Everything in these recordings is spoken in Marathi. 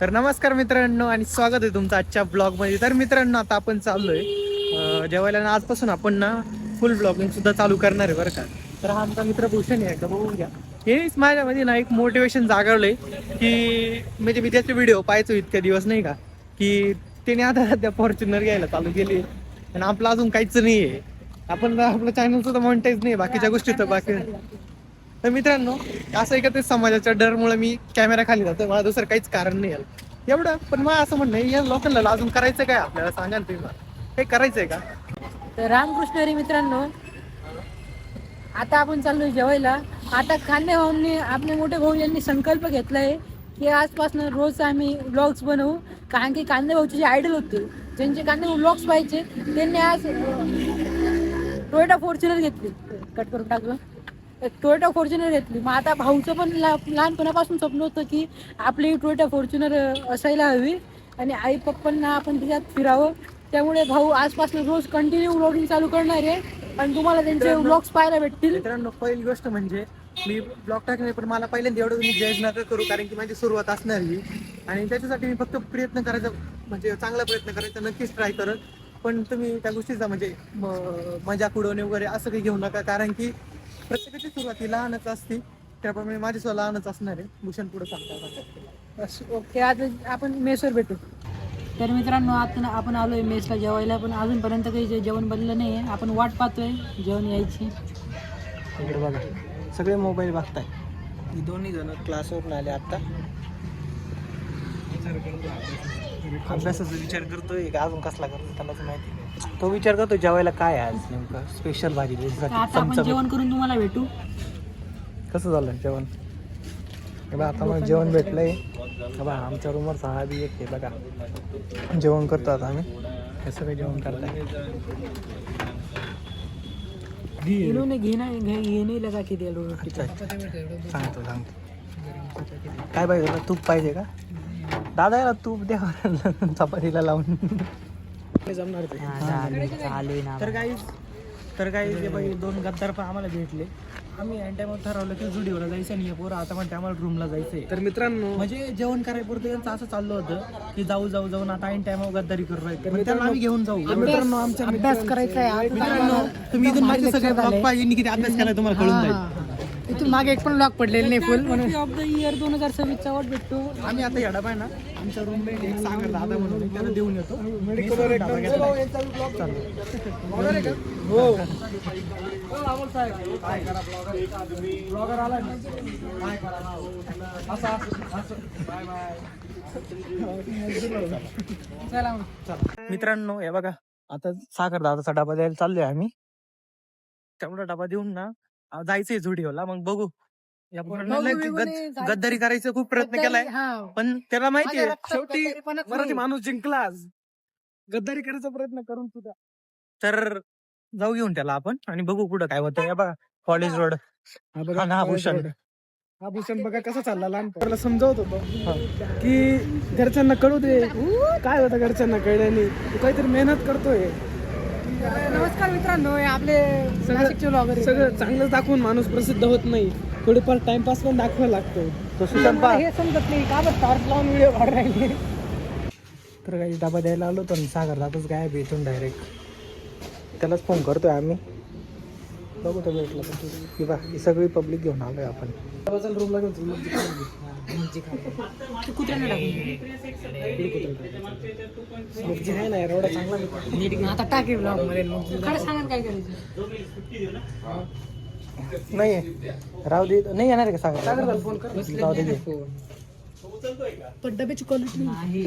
तर नमस्कार मित्रांनो आणि स्वागत आहे तुमचं आजच्या ब्लॉगमध्ये. तर मित्रांनो आता आपण चाललोय. अं, जेवायला ना आजपासून आपण ना फुल ब्लॉगिंग सुद्धा चालू करणार आहे बरं का. तर हा आमचा मित्र भूषण आहे का बघून घ्या. हेच माझ्यामध्ये ना एक मोटिवेशन जागवलंय की म्हणजे मी त्याचे व्हिडिओ पाहायचो इतक्या दिवस नाही का की त्याने आता सध्या फॉर्च्युनर घ्यायला चालू केली आणि आपलं अजून काहीच नाही आहे आपण आपलं चॅनल सुद्धा मॉनिटाईज नाही बाकीच्या गोष्टी तर बाकी. तर मित्रांनो असं आहे ते समाजाच्या डरमुळे मी कॅमेरा खाली जातो मला दुसरं काहीच कारण नाही आलं एवढं पण मला असं म्हणणं या लोकांना अजून करायचं काय आपल्याला? सांगा ना तुम्ही मला. हे करायचंय का? तर रामकृष्ण रे मित्रांनो आता आपण चाललोय जेवायला. आता कांदे भाऊंनी आपले मोठे भाऊ यांनी संकल्प घेतलाय की आजपासून रोज आम्ही ब्लॉग्स बनवू. कारण की कांदे भाऊचे जे आयडल होते ज्यांचे कांदे भाऊ ब्लॉग्स पाहिजे त्यांनी आज टोयोटा फॉर्च्युनर घेतली. कट करून टाकलं. टोयोटा फॉर्च्युनर घेतली. मग आता भाऊचं पण ला लहानपणापासून स्वप्न होतं की आपली टोयोटा फॉर्च्युनर असायला हवी. आणि आई पप्पांना आपण त्याच्यात फिरावं. त्यामुळे भाऊ आजपासून रोज कंटिन्यू व्लॉगिंग चालू करणार आहे. आणि तुम्हाला त्यांचे व्लॉग्स पाहायला भेटतील. मित्रांनो पहिली गोष्ट म्हणजे मी ब्लॉग टाकणार पण मला पहिल्यांदा एवढं तुम्ही जज नका करू कारण की माझी सुरुवात असणार ही. आणि त्याच्यासाठी मी फक्त प्रयत्न करायचा म्हणजे चांगला प्रयत्न करायचा नक्कीच ट्राय करत. पण तुम्ही त्या गोष्टीचा म्हणजे मजाक उडवणे वगैरे असं काही घेऊ नका कारण की प्रत्येकाची सुरुवात ही लहानच असते. त्याप्रमाणे माझी सुद्धा लहानच असणार आहे. भूषण पुढे सांगता बस ओके. आता आपण मेसवर भेटू. तर मित्रांनो आता ना आपण आलोय मेसला जेवायला पण अजूनपर्यंत काही जे- जेवण बनलं नाही आहे. आपण वाट पाहतोय. जेवण यायची. इकडे बघा. सगळे मोबाईल बघताय. ही दोन्ही जण क्लासवरून आले आता. अभ्यासाचा विचार करतोय. का अजून कसला करतोय त्यालाच माहिती. तो विचार करतो जेवायला काय आहे आज नेमकं? स्पेशल भाजी तर आता आपण जेवण करून तुम्हाला भेटू. कसं झालं जेवण? हे बघा आता मला जेवण भेटलंय. हे बघा आमच्या रूमवर सहा बी एक आहे बघा. जेवण करतो आता आम्ही. हे सगळं जेवण करताय. इन्होंने घेना घे घे नहीं लगा के दिया लोगों अच्छा अच्छा. सांगतो सांगतो. काय पाहिजे तुला तूप पाहिजे का? दादा याला तूप द्या. चपातीला लावून. जमणार तर काही तर काही जे बाई दोन गद्दार पण आम्हाला भेटले. आम्ही एन टाइमवर ठरवलं की जुडिओला जायचं आणि हे पोरं आता म्हणते आम्हाला रूमला जायचंय. तर मित्रांनो म्हणजे जेवण करायपुरतं यांचं असं चाललं होतं की जाऊ जाऊ जाऊन आता ऐन टाइमवर गद्दारी करू राहिले. पण त्यांना आम्ही घेऊन जाऊ. मित्रांनो आमच्या अभ्यास करायचा आहे. मित्रांनो तुम्ही इथून मागे सगळे ब्लॉग पाहिजे किती अभ्यास केला तुम्हाला कळून जाईल. इथून मागे एक पण लॉक पडलेले नाही फुल म्हणून. ऑफ द इयर दोन हजार सव्वीस चा वाट भेटतो. आम्ही आता येडा आहे ना आमच्या रूममेट एक सागर दादा म्हणून त्याला देऊन येतो. डबा घेतलाय. चालतं. हो. चला मग. मित्रांनो हे बघा. आता सागर दादाचा डबा द्यायला चाललोय आम्ही. त्यामुळे डबा देऊन ना जायचंय झुडिओला. मग बघू. या पोरांना लय गद-. गद्दारी करायचा खूप प्रयत्न केलाय. पण त्याला माहितीये शेवटी मराठी. माणूस जिंकला आज. गद्दारी करायचा प्रयत्न करून सुद्धा. तर जाऊ घेऊन त्याला आपण आणि बघू कुठं काय होतं या बघा कॉलेज रोड. हा ना, भूषण. हा भूषण बघा कसा चालला लहानपणाला समजावत होतो की घरच्यांना कळू दे. काय होतं घरच्यांना कळल्याने? तू काहीतरी मेहनत करतोय. नमस्कार मित्रांनो हे आपले ब्लॉगर सगळं चांगलं दाखवून माणूस प्रसिद्ध होत नाही. थोडीफार टाइमपास पण दाखवायला लागतो. हे समजत नाही का बरं? टॉर्च लावून व्हिडिओ काढ राहिले. तर काही डबा द्यायला आलो तर सागर जातच काय भेटून डायरेक्ट त्यालाच फोन करतोय आम्ही. बघू तर भेटला पण ठीक. आहे. की बा ही सगळी पब्लिक घेऊन आलोय आपण. रूमला घेऊन कुत्र्याने टाकून नाही एवढा चांगला मित्र. आता टाके ब्लॉगमध्ये. खरं सांगा ना काय करायचं नाही राहू दे नाही येणार आहे का सागर? फोन कर. जाऊ दे. पण डब्याची क्वालिटी नाही.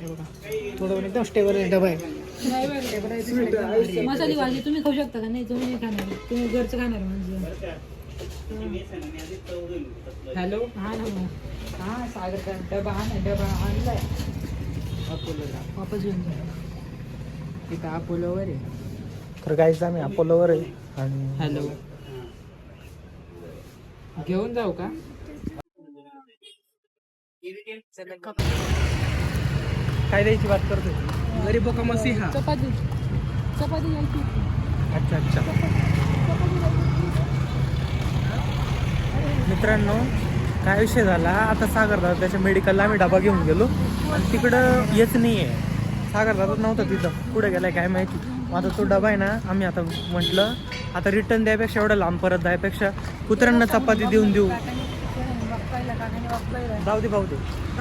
थोडं पण एकदम स्टेबल डबा आहे. मसाली भाजी तुम्ही खाऊ शकता का? नाही तुम्ही नाही खाणार. तुम्ही घरचं खाणार म्हणजे. हॅलो? हा ना मग. हा सागर का डबा हा ना डबा आणलाय. वापस घेऊन जा. इथं अपोलोवर आहे. तर काहीच आम्ही अपोलोवर आहे आणि हॅलो? घेऊन जाऊ का? काय द्यायची बात करतोय. गरीबो का मसीहा चपाती. चपाती घ्यायची अच्छा अच्छा. मित्रांनो काय विषय झाला? आता सागर दादा त्याच्या मेडिकलला आम्ही डबा घेऊन गेलो. आणि तिकडं येत नाही आहे सागर दादा नव्हता तिथं. पुढे गेलाय काय माहिती? मग आता तो डबा आहे ना आम्ही आता म्हटलं आता रिटर्न द्यायपेक्षा एवढं लांब परत द्यायपेक्षा कुत्र्यांना चपाती देऊन देऊ. जाऊ दे भाऊ दे.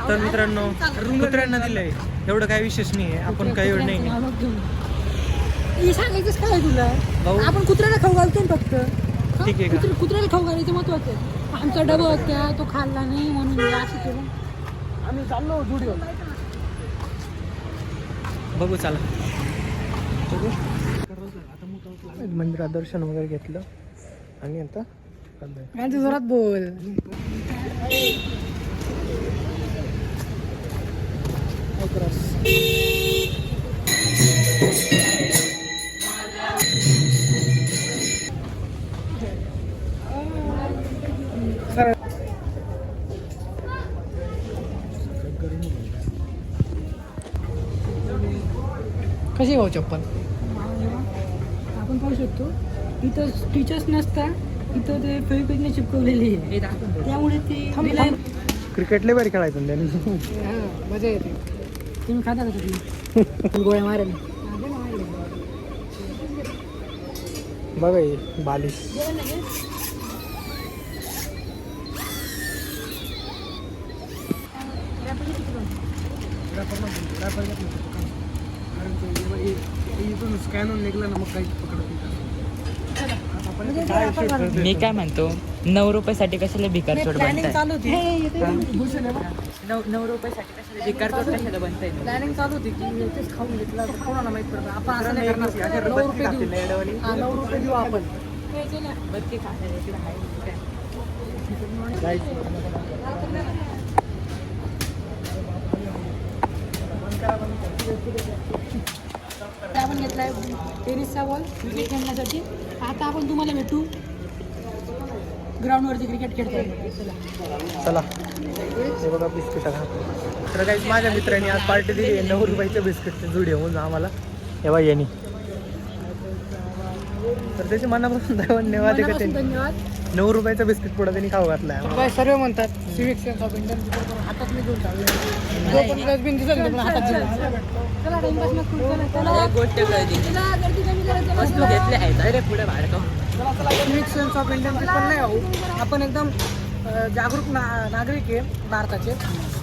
तर मित्रांनो कुत्र्यांना दिलंय. एवढं काय विशेष नाही आहे आपण काही एवढं नाही सांगायचंच काय तुला? भाऊ. आपण कुत्र्याला खाऊ घालतो ना फक्त. हा? ठीक आहे का? कुत्रे- कुत्र्याला खाऊ घालायचं महत्वाचं आहे. आमचा डबा होत्या तो खाल्ला नाही म्हणून हे असं केलं. आम्ही चाललो जुडिओ बघू चला. मंदिरात दर्शन वगैरे घेतलं. आणि आता चाललोय. जोरात बोल. कशी भाऊ चप्पल आपण पाहू शकतो इथं टीचर्स नसता इथं ते फेविक्विकने चिपकवलेली आहे त्यामुळे ती reliance- क्रिकेट लय भारी खेळायचं त्यांनी हा, मजा येते तुम्ही खाता का तुम्ही गोळ्या मारेल बघा हे बालिश इथून स्कॅन होऊन निघलं ना मग काही पकडत नाही मी काय म्हणतो? नऊ रुपयासाठी कशाला भिकार चोट बनताय चालू होती. नऊ नऊ रुपयासाठी कशाला भिकार चोट कशाला बनताय प्लॅनिंग चालू होती की तेच खाऊन घेतलं. तर कोणाला माहीत पडतं. आपण असं नाही करणार. नऊ रुपये देऊ. हा, नऊ रुपये देऊ आपण. बत्ती खायला इकडे आहे. आपण घेतलाय टेनिसचा बॉल क्रिकेट खेळण्यासाठी. आता आपण तुम्हाला भेटू. ग्राउंडवरती क्रिकेट खेळतो चला. हे बघा बिस्किट खा तर काही माझ्या मित्रांनी आज पार्टी दिली नऊ रुपयाच्या बिस्किटचे जुडी होऊन आम्हाला. हे बघा यांनी. तर त्याचे मनापासून धन्यवाद आहे का त्यांनी धन्यवाद. नऊ रुपयाचा बिस्किट पुढे त्यांनी खाऊ. काय सर्व म्हणतात सिविक सेन्स ऑफ इंडियन हातात मी घेऊन जो पण डस्टबिन दिसेल तो पण हातात घेऊन. चला टाइमपास. एक गोष्ट कळली. चला, गर्दी कमी करा, चला, वस्तू चला. घेतल्या आहेत. अरे पुढे बाहेर का सिविक सेन्स ऑफ इंडियनचे पण नाही आहो आपण एकदम अं, जागरूक ना नागरिक आहे भारताचे.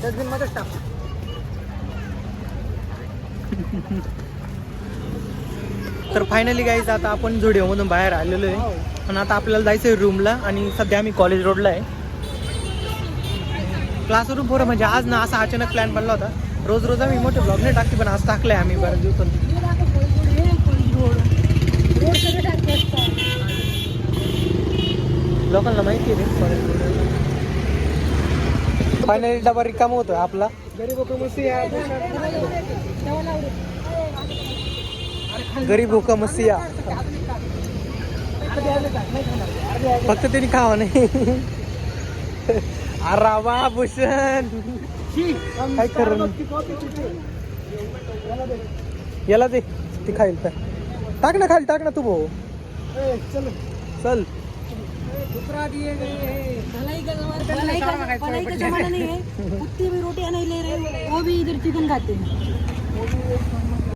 डस्टबिन मध्येच टाकतो तर फायनली गाईज आता आपण झुडिओमधून बाहेर आलेलो आहे. पण आता आपल्याला जायचं आहे रूमला आणि सध्या आम्ही कॉलेज रोडला आहे. क्लासवरून पोरं म्हणजे आज ना असा अचानक प्लॅन बनला होता. रोज रोज आम्ही मोठे ब्लॉग नाही टाकते पण आज टाकलाय आम्ही बऱ्याच दिवसांनी. रोड टाकले. लोकांना माहिती आहे फायनली डबा रिकामा होतोय आपला. गरीब गरीब हुका मसिया फक्त त्यांनी खावा नाही. अरावा भूषण. काय कर याला दे. ती खाईल तर. टाक ना खाली टाक ना तू भाऊ. चल. चल रोटी नाही का का का जमाना नहीं है कुत्ते भी रोटियां नहीं ले रहे वो भी इधर चिकन खाते. हैं